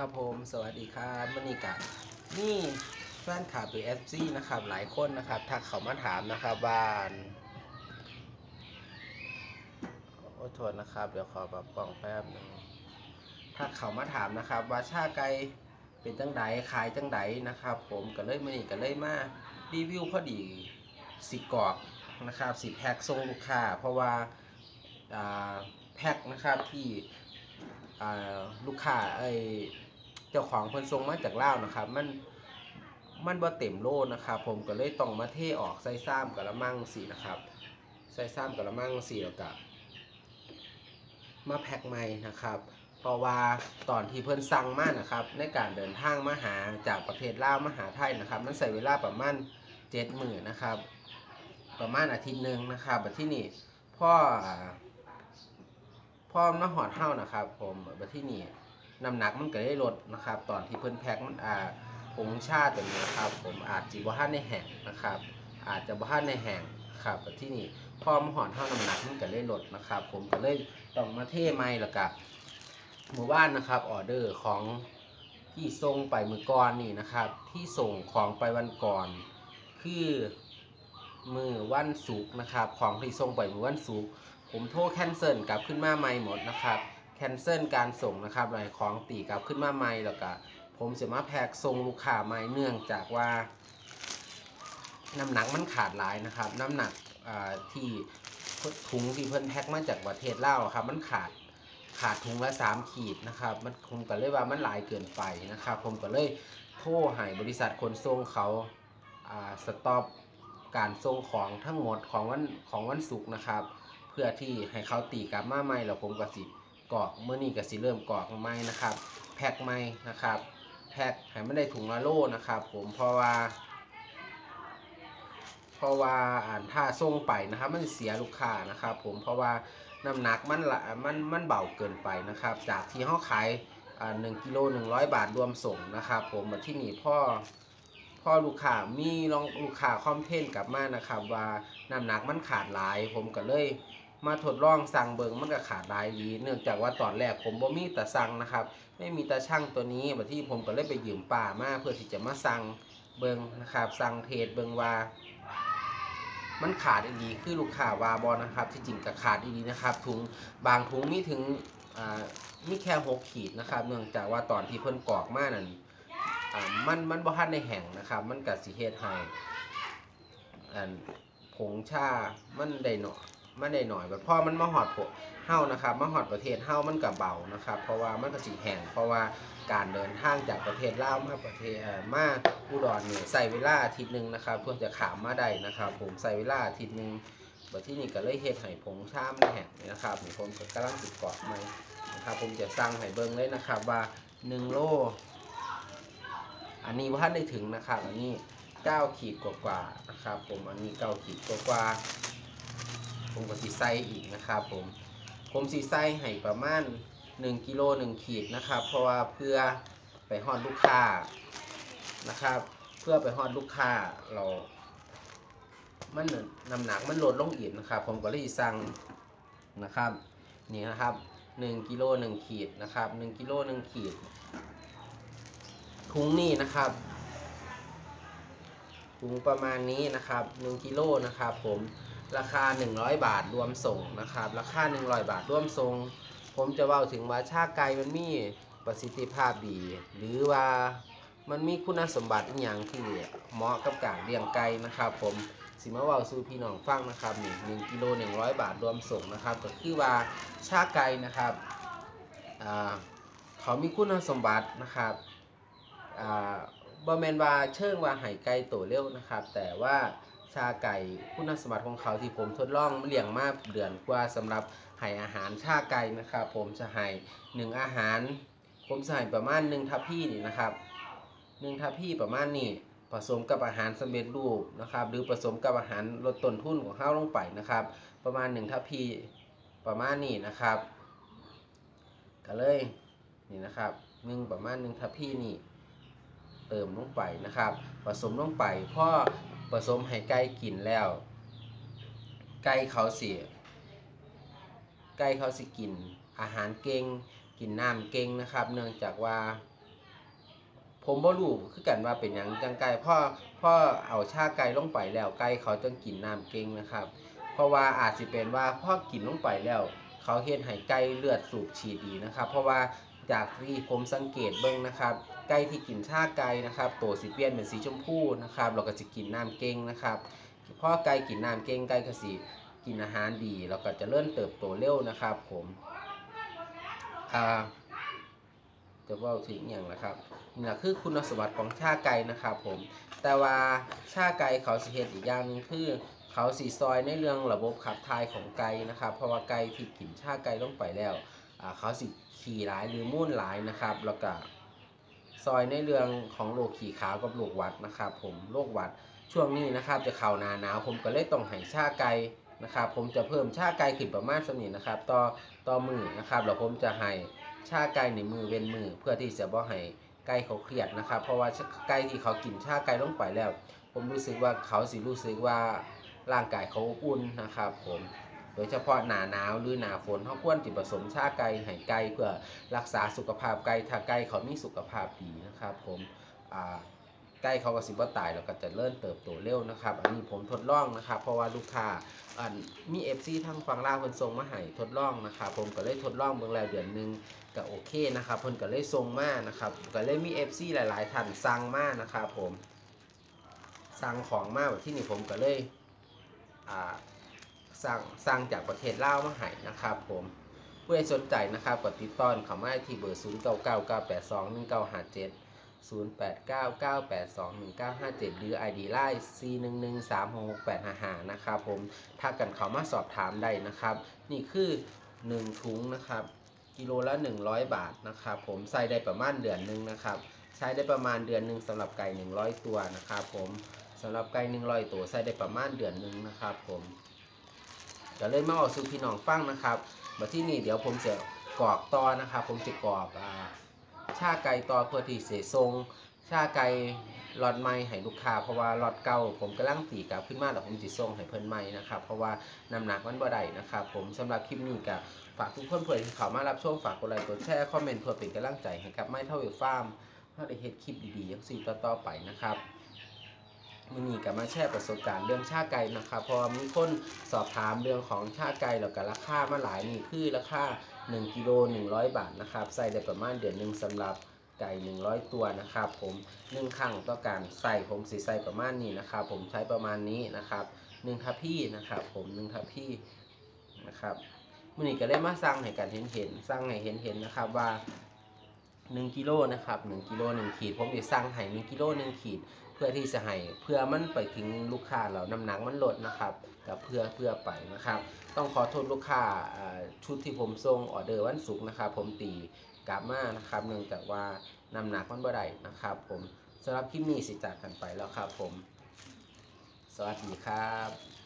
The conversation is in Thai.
ครับผมสวัสดีครับมื่อนี้กับนี่แฟนคลับหรือ FC นะครับ หลายคนนะครับทักเขามาถามนะครับว่าโอ้โทษนะครับ เดี๋ยวขอปรับกล่องแป๊บหนึงทักเขามาถามนะครับ ว่าชาไก่เป็นจังไดขายจังไดนะครับ ผมก็เลยมื่อนี้ก็เลยมารีวิวพอดีสิกรอกนะครับสิแพ็คส่งลูกค้าเพราะว่าแพ็คนะครับที่ ลูกค้าไอเจ้าของเพิ่นส่งมาจากลาวนะครับ มันมันบ่เต็มโลนะครับ ผมก็เลยต้องมาเทออกใส่ซ้ำกะละมังสีนะครับ ใส่ซ้ำกะละมังสีแล้วก็มาแพ็คใหม่นะครับ เพราะว่าตอนที่เพิ่นสั่งมานะครับ ในการเดินทางมาหาจากประเทศลาวมาหาไทยนะครับ มันใช้เวลาประมาณ7มื้อนะครับ ประมาณอาทิตย์หนึ่งนะครับบัดที่นี่พ่อ พอมาหอดเท่านะครับ ผมแบบที่นี่น้ำหนักมันก็ได้ลดนะครับ ตอนที่เพิ่นแพ็คมันอ่าผงชาตัวนี้นะครับ ผมอาจจะบ่ทันในแห้งนะครับ อาจจะบ่ทันในแห้งครับแบบที่นี่พอมาหอดเท่าน้ำหนักมันก็ได้ลดนะครับ ผมก็เลยต้องมาเทใหม่แล้วก็หมู่บ้านนะครับออเดอร์ของที่ส่งไปมือก่อนนี่นะครับ ที่ส่งของไปวันก่อนคือมือวันศุกร์นะครับ ของที่ส่งไปมือวันศุกร์ ผมโทรแคนเซิลกลับขึ้นมาใหม่หมดนะครับแคนเซิลการส่งนะครับหลายของตีกลับขึ้นมาใหม่แล้วก็ผมจะมาแพ็กส่งลูกค้าใหม่เนื่องจากว่าน้ำหนักมันขาดหลายนะครับ น้ำหนักที่ถุงที่เพิ่นแพ็กมาจากประเทศลาวครับมันขาดขาดถุงละสามขีดนะครับมันผมก็เลยว่ามันหลายเกินไปนะครับ ผมก็เลยโทรให้บริษัทขนส่งเขาสต็อปการส่งของทั้งหมดของวันของวันศุกร์นะครับ พื่อที่ให้เขาตีกลับมาใหม่แล้วผมก็สิกรอกเมื่อนี้ก็สิเริ่มกรอกใหม่นะครับ แพ็คใหม่นะครับ แพ็คให้มันได้ถุงละโลนะครับ ผมเพราะว่า เพราะว่าอ่านถ้าส่งไปนะครับ มันเสียลูกค้านะครับ ผมเพราะว่าน้ำหนักมันละมันมันเบาเกินไปนะครับ จากที่เขาขายอ่าหนึ่งกิโลหนึ่งร้อยบาทรวมส่งนะครับ ผมมาที่นี่พ่อพ่อลูกค้ามีลองลูกค้าคอมเพนกลับมานะครับ ว่าน้ำหนักมันขาดหลาย ผมก็เลย มาทดลองสั่งเบิงมันก็ขาดหลายดี เนื่องจากว่าตอนแรกผมบ่มีแต่สั่งนะครับ ไม่มีแต่ช่างตัวนี้บัดที่ผมก็เลยไปยืมป่ามาเพื่อที่จะมาสั่งเบิงนะครับ สั่งเทสเบิงว่า มันขาดอีดีคือลูกค้าวาบอนะครับ ที่จริงก็ขาดอีดีนะครับถุงบางถุงมีถึงอ่ามีแค่หกขีดนะครับ เนื่องจากว่าตอนที่เพิ่นกรอกมานั่นอ่ามันมันบ่ทันในแห่งนะครับ มันก็สิเฮ็ดให้อันผงชา มันได้หน่อ มันได้หน่อยแบบพอมันมาฮอดพวกเฮานะครับมาฮอดประเทศเฮามันก็เบานะครับ เพราะว่ามันก็สิแห้งเพราะว่าการเดินทางจากประเทศลาวมาประเทศมาอุดรนี่ยใส่เวลาอาทิตย์หนึงนะครับ เพื่อจะขามมาได้นะครับ ผมใส่เวลาอาทิตย์หนึงบัดที่นี่ก็เลยเฮ็ดให้ผงชามันแห้งนะครับผมก็กำลังสิดกรอกใหม่นะครับผมจะสั่งให้เบิ่งเลยนะครับว่า1โลอันนี้ว่าท่านได้ถึงนะครับ อันนี้9ขีดกว่าๆนะครับ ผมอันนี้9ขีดกว่าๆ ผมก็สีไส้อีกนะครับผมผมสีไส้ให้ประมาณ1กิโล1ขีดนะครับ เพราะว่าเพื่อไปฮอดลูกค้านะครับ เพื่อไปฮอดลูกค้าเรามันน้ำหนักมันลดลงอีกนะครับ ผมก็เลยสิสั่งนะครับนี่นะครับ1กิโล1ขีดนะครับ1กิโล1ขีดถุงนี่นะครับถุงประมาณนี้นะครับ1กิโลนะครับผม ราคา 100 บาทรวมส่งนะครับ ราคา 100 บาทรวมส่ง ผมจะเว่าถึงว่าชาไก่มันมีประสิทธิภาพดี หรือว่ามันมีคุณสมบัติอย่างที่เหมาะกับการเลี้ยงไก่นะครับ ผมสิมาเว่าสู่พี่น้องฟังนะครับนี่1กิโล100บาทรวมส่งนะครับ ก็คือว่าชาไก่นะครับเขามีคุณสมบัตินะครับบอแมนว่าเชิงว่าไห่ไก่โตเร็วนะครับ แต่ว่า ชาไก่คุณสมบัติของเขาที่ผมทดลองเลี้ยงมาเดือนกว่าสำหรับไห่อาหารชาไก่นะครับผมจะให้หนึ่งอาหาร ผมจะให้ประมาณหนึ่งทัพพี่นี่นะครับหนึ่งทัพพี่ประมาณนี้ผสมกับอาหารสำเร็จรูปนะครับหรือผสมกับอาหารลดต้นทุนของข้าวลงไปนะครับ ประมาณหนึ่งทัพพี่ประมาณนี้นะครับก็เลยนี่นะครับหนึ่งประมาณหนึ่งทัพพี่นี่เติมลงไปนะครับ ผสมลงไปพอ ผสมให้ไก่กินแล้ว ไก่เขาสิไก่เขาสิกิน อาหารเก่งกินน้ำเก่งนะครับ เนื่องจากว่า ผมบ่รู้คือกันว่าเป็นหยังจังไก่พ่อพ่อเอาชาไก่ลงไปแล้วไก่เขาจังกินน้ำเก่งนะครับ เพราะว่าอาจสิเป็นว่าพ่อกินลงไปแล้ว เขาเฮ็ดให้ไก่เลือดสูบฉีดดีนะครับ เพราะว่า จากที่ผมสังเกตเบิ่งนะครับไก่ที่กินชาไก่นะครับตัวสิเปลี่ยนเป็นสีชมพูนะครับแล้วก็จะกินน้ำเก่งนะครับพอไก่กินน้ำเก่งไก่ก็สิกินอาหารดีแล้วก็จะเริ่มเติบโตเร็วนะครับผมอ่าจะว่าถึงอย่างนะครับนี่คือคุณสมบัติของชาไก่นะครับผมแต่ว่าชาไก่เขาสิเฮ็ดอีกอย่างหนึงคือเขาสีซอยในเรื่องระบบขับถ่ายของไก่นะครับเพราะว่าไก่ที่กินชาไก่ลงไปแล้ว เขาสิขี่หลายหรือมุ่นหลายนะครับ แล้วก็ซอยในเรื่องของโรคขี่ขาวกับโรคหวัดนะครับ ผมโรคหวัดช่วงนี้นะครับ จะเข้าหนาหนาวผมก็เลยต้องให้ชาไก่นะครับ ผมจะเพิ่มชาไก่ขึ้นประมาณสำนี้นะครับ ต่อต่อมือนะครับแล้วผมจะให้ชาไก่ในมือเว้นมือเพื่อที่จะบ่ให้ไก่เขาเครียดนะครับ เพราะว่าไก่ที่เขากินชาไก่ลงไปแล้ว ผมรู้สึกว่าเขาสิรู้สึกว่าร่างกายเขาอุ่นนะครับ ผม โดยเฉพาะหนาหนาวหรือหนาฝนเขาควรจิผสมชาไก่ให้ไก่เพื่อรักษาสุขภาพไก่ถ้าไก่เขามีสุขภาพดีนะครับผมอ่าไก่เขาก็สิบ่ตายแล้วก็จะเริ่มเติบโตเร็วนะครับ อันนี้ผมทดลองนะครับ เพราะว่าลูกค้าอันมี FC ทางฝั่งลาวเพิ่นส่งมาให้ทดลองนะครับ ผมก็เลยทดลองเบิ่งแล้วเดือนหนึงก็โอเคนะครับเพิ่นก็เลยส่งมานะครับก็เลยมี FC หลายๆท่านสั่งมานะครับผมสั่งของมาแบบที่นี่ผมก็เลยอ่า สั่งสั่งจากประเทศลาวมาให้นะครับผมผู้ใดสนใจนะครับกดติดต่อเขามาที่เบอร์ 0 9 9 9 8 2 1 9 5 7 0 8 9 9 8 2 1 9 5 7 หรือ ID Line C 1 1 3 6 6 8 5 5นะครับผมถ้ากันเขามาสอบถามได้นะครับ นี่คือ 1 ถุงนะครับ กิโลละ 100 บาทนะครับผมใส่ได้ประมาณเดือนหนึ่งนะครับ ใช้ได้ประมาณเดือนหนึ่งสำหรับไก่ 100 ตัวนะครับผมสำหรับไก่ 100 ตัวใช้ได้ประมาณเดือนหนึ่งนะครับผม ก็เลยมาเอาสู่พี่น้องฟังนะครับมาที่นี่เดี๋ยวผมจะกรอกต่อนะครับ ผมจะกรอกอ่าชาไก่ต่อเพื่อที่เสทรงชาไก่รอดใหม่ให้ลูกค้าเพราะว่ารอดเก่าผมกำลังตีกลับขึ้นมาแล้วผมจะส่งให้เพิ่นใหม่นะครับเพราะว่าน้ำหนักมันบ่ได้นะครับผมสำหรับคลิปนี้ก็ฝากทุกคนเพื่อนที่เข้ามารับชมฝากกดไลค์กดแชร์คอมเมนต์เพื่อเป็นกำลังใจให้กับไม้เท่าอยู่ฟาร์มเพื่อได้เฮ็ดคลิปดีๆย่างสี่ต่อๆไปนะครับ มื่อนี้ก็มาแชร์ประสบการณ์เรื่องชาไก่นะครับเพราะมีคนสอบถามเรื่องของชาไก่แล้วก็ราคามาหลายนี่คือราคา1กิโล100 บาทนะครับใส่ได้ประมาณเดือนหนึ่งสำหรับไก่ 100 ตัวนะครับผมหนึ่งครั้งต่อการใส่ผมสิใส่ประมาณนี้นะครับผมใช้ประมาณนี้นะครับหนึ่งทัพพี่นะครับผมหนึ่งทัพพี่นะครับมื่อนี้ก็ได้มาสร้างให้กันเห็นเห็นๆสร้างให้เห็นเห็นๆนะครับว่า 1กิโลนะครับ1กิโล1ขีดผมจะสั่งให้1กิโล1ขีด เพื่อที่จะให้เพื่อมันไปถึงลูกค้าเราน้ำหนักมันลดนะครับกับเพื่อเพื่อไปนะครับ ต้องขอโทษลูกค้าชุดที่ผมส่งออเดอร์วันศุกร์นะครับ ผมตีกลับมานะครับเนื่องจากว่าน้ำหนักมันบ่ได้นะครับ ผมสำหรับคลิปนี้สิจากกันไปแล้วครับ ผม สวัสดีครับ